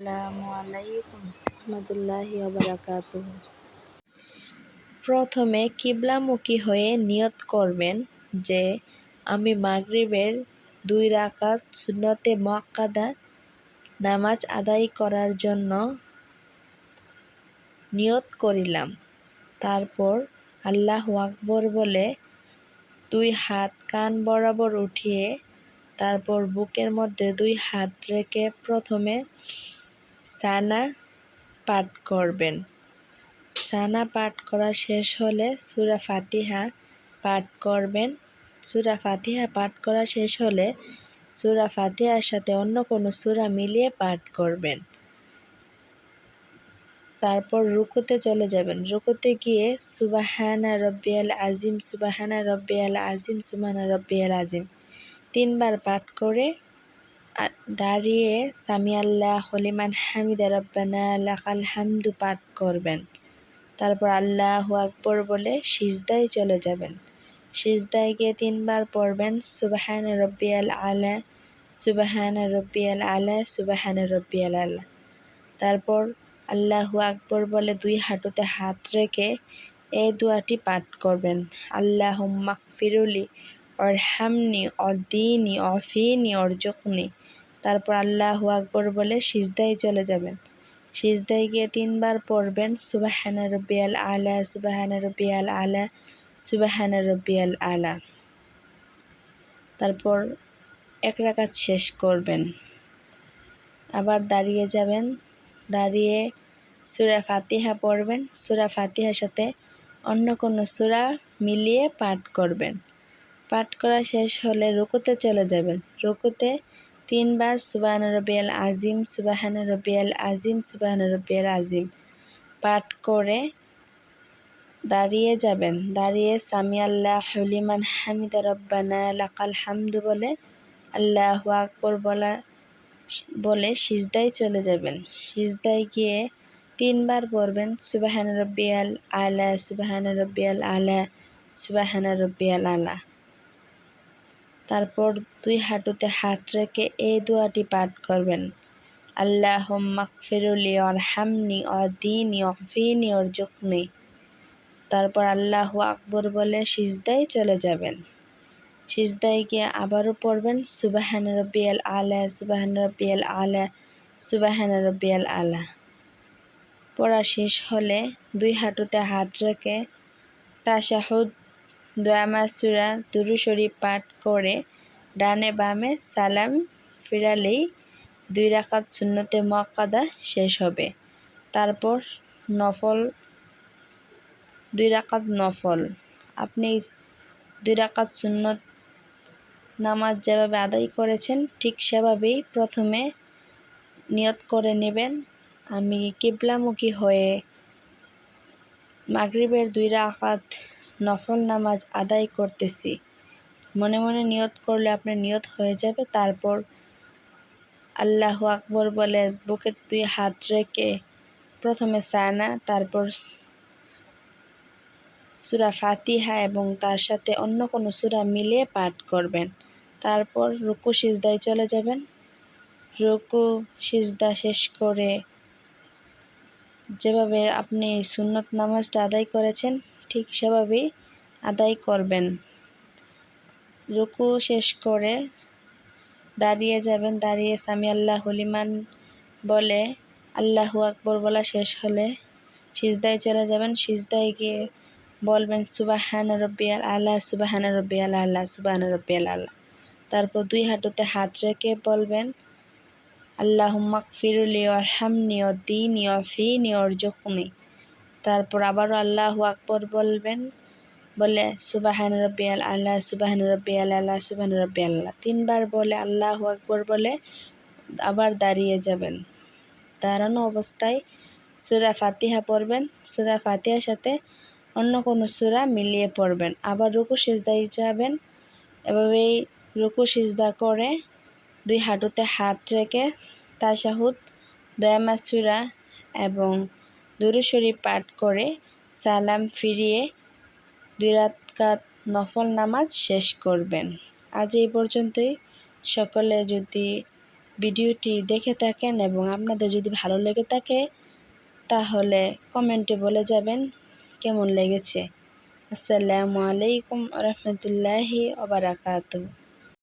আসসালামু আলাইকুম রহমতুল্লাহি বারাকাতুহ। প্রথমে কিবলামুখী হয়ে নিয়ত করবেন যে, আমি মাগরিবের দুই রাকাত সুন্নতে মুআক্কাদা নামাজ আদায় করার জন্য নিয়ত করিলাম। তারপর আল্লাহ আকবর বলে দুই হাত কান বরাবর উঠিয়ে তারপর বুকের মধ্যে দুই হাত রেখে প্রথমে সানা পাঠ করবেন। সানা পাঠ করা শেষ হলে সুরা ফাতিহা পাঠ করবেন। সুরা ফাতিহা পাঠ করা শেষ হলে সুরা ফাতিহার সাথে অন্য কোনো সুরা মিলিয়ে পাঠ করবেন। তারপর রুকুতে চলে যাবেন। রুকুতে গিয়ে সুবাহানা রব্বিয়াল আজিম, সুবাহানা রব্বিয়াল আজিম, সুবাহানা রব্বিয়াল আজিম তিনবার পাঠ করে দাঁড়িয়ে সামি আল্লাহ হলিমান হামিদা রব্বানা, লাকাল হামদু পাঠ করবেন। তারপর আল্লাহ আকবর বলে সিজদায় চলে যাবেন। সিজদায় গিয়ে তিনবার পড়বেন, সুবাহান রব্বিয়াল আলা, সুবাহান রব্বিয়াল আলা, সুবাহান রব্বিয়াল আলা তারপর আল্লাহু আকবর বলে দুই হাঁটুতে হাত রেখে এই দোয়াটি পাঠ করবেন। আল্লাহ মাকফিরুলি অরহামনি, অদিনি, অফিনি, অর্জকনি। তারপর আল্লাহু আকবর বলে, সিজদায় চলে যাবেন। সিজদায় গিয়ে তিনবার পড়বেন, সুবাহানা রব্বিয়াল আলা, সুবাহানা রব্বিয়াল আলা, সুবাহানা রব্বিয়াল আলা। তারপর এক রাকাত শেষ করবেন। আবার দাঁড়িয়ে যাবেন, দাঁড়িয়ে সুরা ফাতিহা পড়বেন। সুরা ফাতিহার সাথে অন্য কোনো সুরা মিলিয়ে পাঠ করবেন। পাঠ করা শেষ হলে রুকুতে চলে যাবেন। রুকুতে তিনবার সুবাহান রবিয়াল আজিম, সুবাহান রবিয়াল আজিম, সুবাহান রবিয়াল আজিম। পাঠ করে দাঁড়িয়ে যাবেন। দাঁড়িয়ে সামি আল্লাহ হলিমান হামিদা রব্বানা লাকাল হামদু বলে আল্লাহ আকবর বলা বলে সিজদায় চলে যাবেন। সিজদায় গিয়ে তিনবার পড়বেন, সুবাহান রব্বিয়াল আলা, সুবাহান রব্বিয়াল আলা, সুবাহান রব্বিয়াল আলা। তারপর দুই হাঁটুতে হাত রেখে এই দোয়াটি পাঠ করবেন। আল্লাহ মাকফিরুলি অর হামনি অদিনি অফিনি অর জুকনি তারপর আল্লাহ আকবর বলে সিজদায় চলে যাবেন। সিজদায় গিয়ে আবারও পড়বেন, সুবাহান রব্বিয়াল আলা, সুবাহান রব্বিয়াল আলা, সুবাহান রব্বিয়াল আলা। পড়া শেষ হলে দুই হাঁটুতে হাত রেখে তাশাহুদ দয়ামাসুরা দুরুশরী পাঠ করে ডানে বামে সালাম ফিরালেই দুই রাকাত শূন্যতে মকাদা শেষ হবে। তারপর নফল, দুই রাকাত নফল। আপনি দুই রাকাত সুন্নত নামাজ যেভাবে আদায় করেছেন, ঠিক সেভাবেই প্রথমে নিয়ত করে নেবেন। আমি কিবলামুখী হয়ে মাগরিবের দুই রাকাত নফল নামাজ আদায় করতেছি। মনে মনে নিয়ত করলে আপনার নিয়ত হয়ে যাবে, তারপর আল্লাহ আকবর বলে, বুকে দুই হাত রেখে প্রথমে সানা, তারপর সুরা ফাতিহা এবং তার সাথে অন্য কোনো সুরা মিলিয়ে পাঠ করবেন। তারপর রুকু সিজদায় চলে যাবেন। রুকু সিজদা শেষ করে যেভাবে আপনি সুন্নত নামাজটা আদায় করেছেন ঠিক সেভাবেই আদায় করবেন। রুকু শেষ করে দাঁড়িয়ে যাবেন, দাঁড়িয়ে সামি আল্লাহ হলিমান বলে, আল্লাহু আকবর বলা শেষ হলে সিজদায় চলে যাবেন। সিজদায় গিয়ে বলবেন, সুবাহান রব্বিয়াল আল্লাহ সুবাহান রব্বিয়াল আল্লাহ সুবাহান রব্বিয়াল আল্লাহ তারপর দুই হাঁটুতে হাত রেখে বলবেন আল্লাহ মাকফিরুলি আরহামনি ও দিনি ও ফিনি অর্জকনি তারপর আবারও আল্লাহ আকবর বলবেন, বলে, সুবাহান রব্বিয়াল আল্লাহ সুবাহান রব্বিয়াল আল্লাহ সুবাহান রব্বি আল্লাহ তিনবার বলে, আল্লাহ আকবর বলে, আবার দাঁড়িয়ে যাবেন। দাঁড়ানো অবস্থায় সুরা ফাতিহা পড়বেন। সুরা ফাতিহার সাথে অন্য কোনো সুরা মিলিয়ে পড়বেন। আবার রুকু সিজদায় যাবেন এভাবেই রুকু, সিজদা করে দুই হাঁটুতে হাত রেখে তাশাহুদ, দয়ামা সুরা এবং দুরুশরী পাঠ করে সালাম ফিরিয়ে দুই রাতকাত নফল নামাজ শেষ করবেন। আজ এই পর্যন্তই। সকলে যদি ভিডিওটি দেখে থাকেন এবং আপনাদের যদি ভালো লেগে থাকে, তাহলে কমেন্টে বলে যাবেন কেমন লেগেছে। আসসালামু আলাইকুম রহমতুল্লাহি ওবরাকাতু